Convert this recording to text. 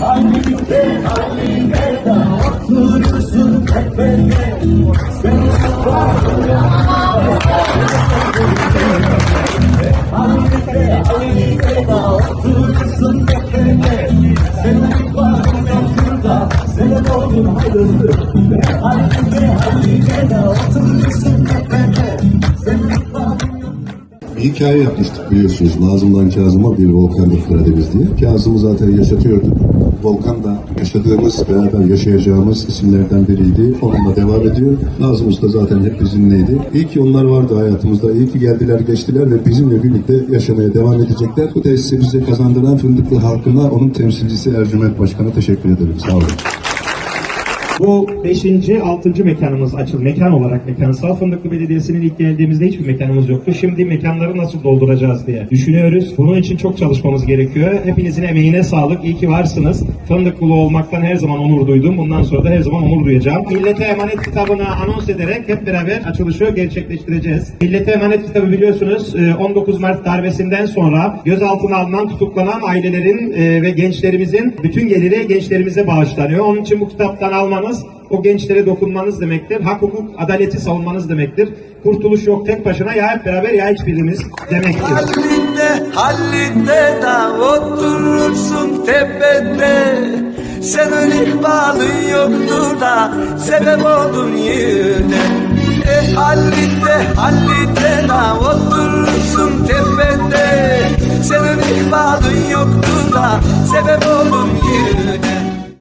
Halinde halinde de oturursun tepede Sen Halinde halinde de oturursun tepede Senin varın yoktur da Sebep oldun hayırlı Halinde halinde de oturursun Bir hikaye yapmıştık biliyorsunuz. Nazım'dan Kazım'a bir Volkan Karadeniz diye. Kazım'ı zaten yaşatıyorduk. Volkan da yaşadığımız, beraber yaşayacağımız isimlerden biriydi. Onunla devam ediyor. Nazım Usta zaten hep bizimleydi. İyi ki onlar vardı hayatımızda. İyi ki geldiler, geçtiler ve bizimle birlikte yaşamaya devam edecekler. Bu tesisi bize kazandıran Fındıklı halkına onun temsilcisi Ercüment Başkan'a teşekkür ederim. Sağ olun. Bu 5. 6. mekanımız açıldı. Mekan olarak mekansal Fındıklı Belediyesi'nin ilk geldiğimizde hiçbir mekanımız yoktu. Şimdi mekanları nasıl dolduracağız diye düşünüyoruz. Bunun için çok çalışmamız gerekiyor. Hepinizin emeğine sağlık. İyi ki varsınız. Fındıklı olmaktan her zaman onur duydum. Bundan sonra da her zaman onur duyacağım. Millete Emanet kitabını anons ederek hep beraber açılışı gerçekleştireceğiz. Millete Emanet kitabı biliyorsunuz e, 19 Mart darbesinden sonra gözaltına alınan tutuklanan ailelerin e, ve gençlerimizin bütün geliri gençlerimize bağışlanıyor. Onun için bu kitaptan almanız o gençlere dokunmanız demektir. Hak, hukuk, adaleti savunmanız demektir. Kurtuluş yok tek başına ya hep beraber ya hiçbirimiz demektir. Halinde halinde da oturursun tepede Senin ihbalın yoktur da sebep oldun yine E halinde halinde da oturursun tepede Senin ihbalın yoktur da sebep oldun yine